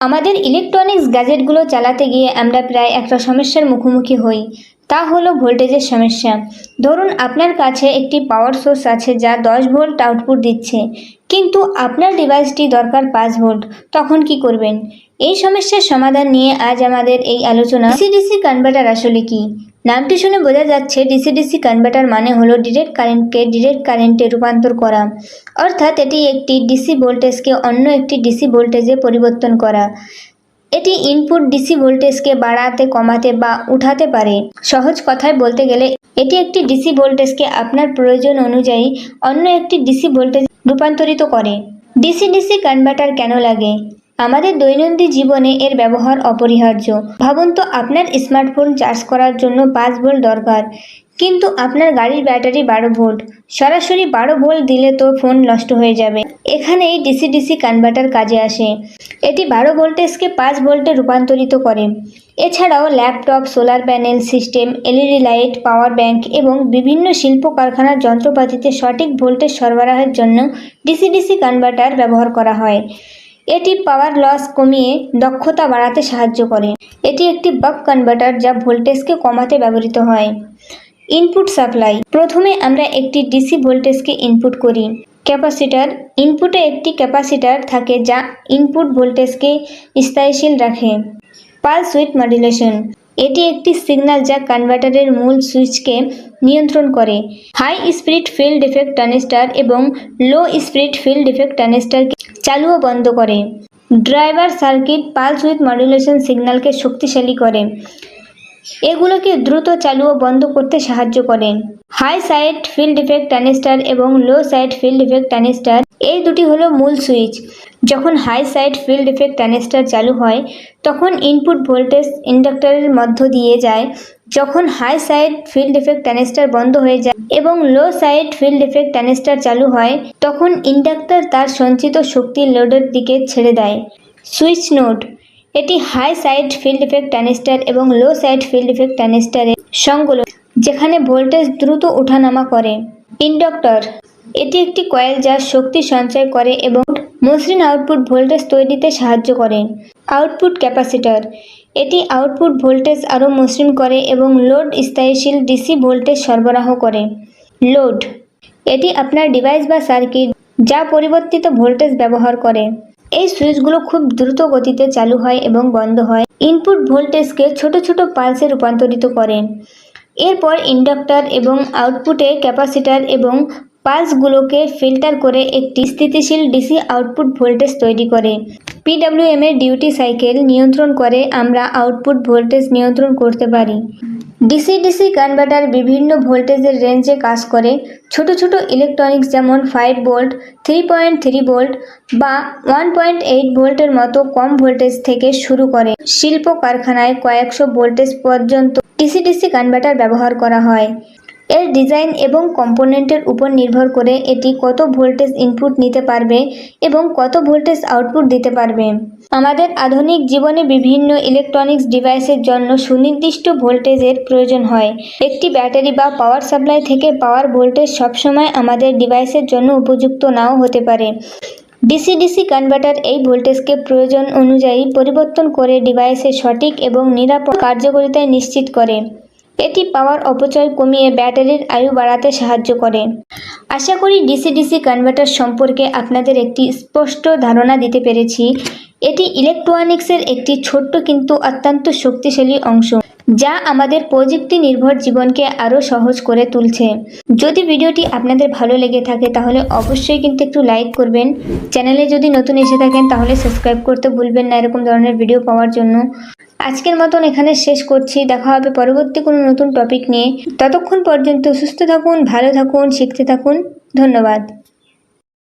আমাদের ইলেকট্রনিক্স গ্যাজেটগুলো চালাতে গিয়ে আমরা প্রায় একটা সমস্যার মুখোমুখি হই। তা হলো ভোল্টেজের সমস্যা। ধরুন আপনার কাছে একটি পাওয়ার সোর্স আছে যা দশ ভোল্ট আউটপুট দিচ্ছে। কিন্তু আপনার ডিভাইসটি দরকার পাঁচ ভোল্ট, তখন কি করবেন? এই সমস্যার সমাধান নিয়ে আজ আমাদের এই আলোচনা। ডিসি কনভার্টার আসলে কি? নামটি শুনে বোঝা যাচ্ছে ডিসি ডিসি কনভার্টার মানে হলো ডিরেক্ট কারেন্টকে ডিরেক্ট কারেন্টে রূপান্তর করা। অর্থাৎ এটি একটি ডিসি ভোল্টেজকে অন্য একটি ডিসি ভোল্টেজে পরিবর্তন করা। এটি ইনপুট ডিসি ভোল্টেজকে বাড়াতে, কমাতে বা উঠাতে পারে। সহজ কথায় বলতে গেলে, এটি একটি ডিসি ভোল্টেজকে আপনার প্রয়োজন অনুযায়ী অন্য একটি ডিসি ভোল্টেজ রূপান্তরিত করে। ডিসি ডিসি কনভার্টার কেন লাগে? আমাদের দৈনন্দিন জীবনে এর ব্যবহার অপরিহার্য। ভাবুন তো, আপনার স্মার্টফোন চার্জ করার জন্য পাঁচ ভোল্ট দরকার। কিন্তু আপনার গাড়ির ব্যাটারি বারো ভোল্ট। সরাসরি বারো ভোল্ট দিলে তো ফোন নষ্ট হয়ে যাবে। এখানেই ডিসি ডিসি কনভার্টার কাজে আসে। এটি বারো ভোল্টেজকে পাঁচ ভোল্টে রূপান্তরিত করে। এছাড়াও laptop, solar panel system, LED light, power bank এবং বিভিন্ন শিল্প কারখানার যন্ত্রপাতিতে সঠিক ভোল্টেজ সরবরাহের জন্য ডিসি কনভার্টার ব্যবহার করা হয়। এটি পাওয়ার লস কমিয়ে দক্ষতা বাড়াতে সাহায্য করে। এটি একটি বাক কনভার্টার যা ভোল্টেজকে কমাতে ব্যবহৃত হয়। ইনপুট সাপ্লাই প্রথমে আমরা একটি ডিসি ভোল্টেজকে ইনপুট করি। ক্যাপাসিটার, ইনপুটে একটি ক্যাপাসিটার থাকে যা ইনপুট ভোল্টেজকে স্থায়ীশীল রাখে। পালস উইথ মডুলেশন, এটি একটি সিগন্যাল যা কনভার্টারের মূল সুইচকে নিয়ন্ত্রণ করে। High speed field defect transistor এবং লো স্পিড ফিল্ড ডিফেক্ট ট্রানজিস্টারকে চালু ও বন্ধ করে। Driver circuit pulse with modulation সিগন্যালকে শক্তিশালী করে। এগুলোকে দ্রুত চালু ও বন্ধ করতে সাহায্য করেন। High side field effect transistor এবং low side field effect transistor এই দুটি হলো মূল সুইচ। যখন high side field effect transistor চালু হয়, তখন ইনপুট ভোল্টেজ ইন্ডাক্টরের মধ্য দিয়ে যায়। যখন high side field effect transistor বন্ধ হয়ে যায় এবং low side field effect transistor চালু হয়, তখন ইন্ডাক্টর তার সঞ্চিত শক্তি লোডের দিকে ছেড়ে দেয়। সুইচ নোড এটি high side field effect transistor এবং লো সাইড ফিল্ড ইফেক্ট ট্রানজিস্টারের সংগুলো, যেখানে ভোল্টেজ দ্রুত ওঠানামা করে। ইন্ডাক্টর এটি একটি কয়েল যা শক্তি সঞ্চয় করে এবং মসৃণ আউটপুট ভোল্টেজ তৈরিতে সাহায্য করে। আউটপুট ক্যাপাসিটর এটি আউটপুট ভোল্টেজ আরও মসৃণ করে এবং লোড স্থায়ীশীল ডিসি ভোল্টেজ সরবরাহ করে। লোড এটি আপনার ডিভাইস বা সার্কিট যা পরিবর্তিত ভোল্টেজ ব্যবহার করে। এই সুইচগুলো খুব দ্রুত গতিতে চালু হয় এবং বন্ধ হয়। ইনপুট ভোল্টেজকে ছোট ছোট পালসে রূপান্তরিত করেন। এরপর ইন্ডাক্টর এবং আউটপুটে ক্যাপাসিটার এবং পালসগুলোকে ফিল্টার করে একটি স্থিতিশীল ডিসি আউটপুট ভোল্টেজ তৈরি করে। পিডব্লিউএম এর ডিউটি সাইকেল নিয়ন্ত্রণ করে আমরা আউটপুট ভোল্টেজ নিয়ন্ত্রণ করতে পারি। ডিসি ডিসি কনভার্টার বিভিন্ন ভোল্টেজের রেঞ্জে কাজ করে। ছোট ছোট ইলেকট্রনিক্স যেমন five volt three point three volt বা ওয়ান পয়েন্ট এইট ভোল্টের মতো কম ভোল্টেজ থেকে শুরু করে। শিল্প কারখানায় কয়েকশো ভোল্টেজ পর্যন্ত ডিসি ডিসি কনভার্টার ব্যবহার করা হয়। এর ডিজাইন এবং কম্পোনেন্টের উপর নির্ভর করে এটি কত ভোল্টেজ ইনপুট নিতে পারবে এবং কত ভোল্টেজ আউটপুট দিতে পারবে। আমাদের আধুনিক জীবনে বিভিন্ন ইলেকট্রনিক্স ডিভাইসের জন্য সুনির্দিষ্ট ভোল্টেজের প্রয়োজন হয়। একটি ব্যাটারি বা পাওয়ার সাপ্লাই থেকে পাওয়ার ভোল্টেজ সবসময় আমাদের ডিভাইসের জন্য উপযুক্ত নাও হতে পারে। ডিসি ডিসি কনভার্টার এই ভোল্টেজকে প্রয়োজন অনুযায়ী পরিবর্তন করে ডিভাইসের সঠিক এবং নিরাপদ কার্যকারিতা নিশ্চিত করে। এটি পাওয়ার অপচয় কমিয়ে ব্যাটারির আয়ু বাড়াতে সাহায্য করে। আশা করি ডিসি ডিসি কনভার্টার সম্পর্কে আপনাদের একটি স্পষ্ট ধারণা দিতে পেরেছি। এটি ইলেকট্রনিক্সের একটি ছোট্ট কিন্তু অত্যন্ত শক্তিশালী অংশ। যা আমাদের প্রযুক্তি নির্ভর জীবনকে আরও সহজ করে তুলছে। যদি ভিডিওটি আপনাদের ভালো লেগে থাকে, তাহলে অবশ্যই কিন্তু একটু লাইক করবেন। চ্যানেলে যদি নতুন এসে থাকেন, তাহলে সাবস্ক্রাইব করতে ভুলবেন না এরকম ধরনের ভিডিও পাওয়ার জন্য। আজকের মতন এখানে শেষ করছি। দেখা হবে পরবর্তী কোনো নতুন টপিক নিয়ে। ততক্ষণ পর্যন্ত সুস্থ থাকুন, ভালো থাকুন, শিখতে থাকুন। ধন্যবাদ।